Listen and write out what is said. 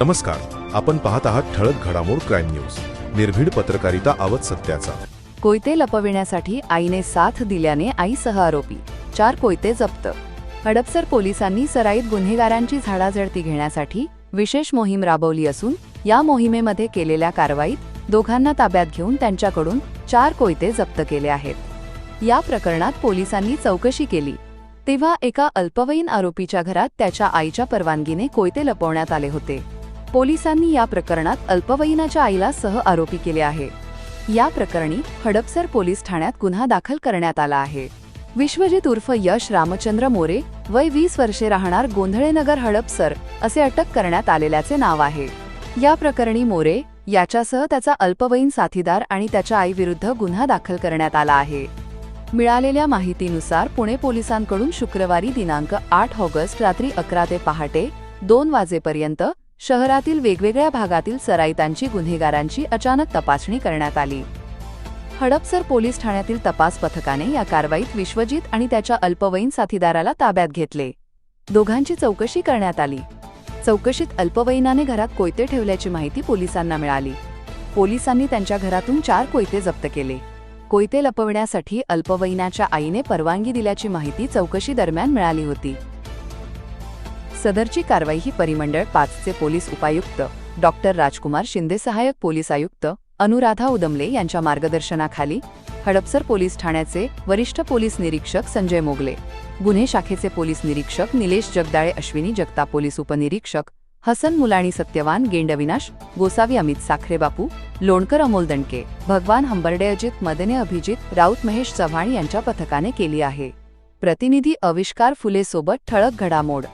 नमस्कार आपण पाहत आहात ठळक घडामोड क्राईम न्यूज. निर्भीड पत्रकारिता आवत सत्याचा. कोयते लपविण्यासाठी आईने साथ दिल्याने आईसह आरोपी. चार कोयते जप्त. हडपसर पोलिसांनी सराईत गुन्हेगारांची झाडाझडती घेण्यासाठी विशेष मोहीम राबवली असून या मोहिमेमध्ये केलेल्या कारवाईत दोघांना ताब्यात घेऊन त्यांच्याकडून चार कोयते जप्त केले आहेत. या प्रकरणात पोलिसांनी चौकशी केली. तेव्हा एका अल्पवयीन आरोपीच्या घरात त्याच्या आईच्या परवानगीने कोयते लपवण्यात आले होते. पोलिसांनी या प्रकरणात अल्पवयीनाच्या आईला सह आरोपी केले आहे. या प्रकरणी हडपसर पोलीस ठाण्यात गुन्हा दाखल करण्यात आला आहे. विश्वजित उर्फ यश रामचंद्र मोरे वय वीस वर्षे राहणार गोंधळेनगर हडपसर असे अटक करण्यात आलेल्याचे नाव आहे. या प्रकरणी मोरे याच्यासह त्याचा अल्पवयीन साथीदार आणि त्याच्या आईविरुद्ध गुन्हा दाखल करण्यात आला आहे. मिळालेल्या माहितीनुसार पुणे पोलिसांकडून शुक्रवारी दिनांक आठ ऑगस्ट रात्री अकरा ते पहाटे दोन वाजेपर्यंत शहरातील वेगवेगळ्या भागातील सराईतांची गुन्हेगारांची अचानक तपासणी करण्यात आली. हडपसर पोलीस ठाण्यातील तपास पथकाने या कारवाईत विश्वजित आणि त्याच्या अल्पवयीन साथीदाराला ताब्यात घेतले. दोघांची चौकशी करण्यात आली. चौकशीत अल्पवयीनाने घरात कोयते ठेवल्याची माहिती पोलिसांना मिळाली. पोलिसांनी त्यांच्या घरातून चार कोयते जप्त केले. कोयते लपवण्यासाठी अल्पवयीनाच्या आईने परवानगी दिल्याची माहिती चौकशी दरम्यान मिळाली होती. सदरची कारवाई ही परिमंडळ पाचचे पोलीस उपायुक्त डॉक्टर राजकुमार शिंदे सहाय्यक पोलीस आयुक्त अनुराधा उदमले यांच्या मार्गदर्शनाखाली हडपसर पोलीस ठाण्याचे वरिष्ठ पोलीस निरीक्षक संजय मोगले गुन्हे शाखेचे पोलीस निरीक्षक निलेश जगदाळे अश्विनी जगता पोलीस उपनिरीक्षक हसन मुलाणी सत्यवान गेंडविनाश गोसावी अमित साखरे बापू लोणकर अमोल दणके भगवान हंबर्डे अजित मदने अभिजित राऊत महेश चव्हाण यांच्या पथकाने केली आहे. प्रतिनिधी अविष्कार फुले सोबत ठळक घडामोड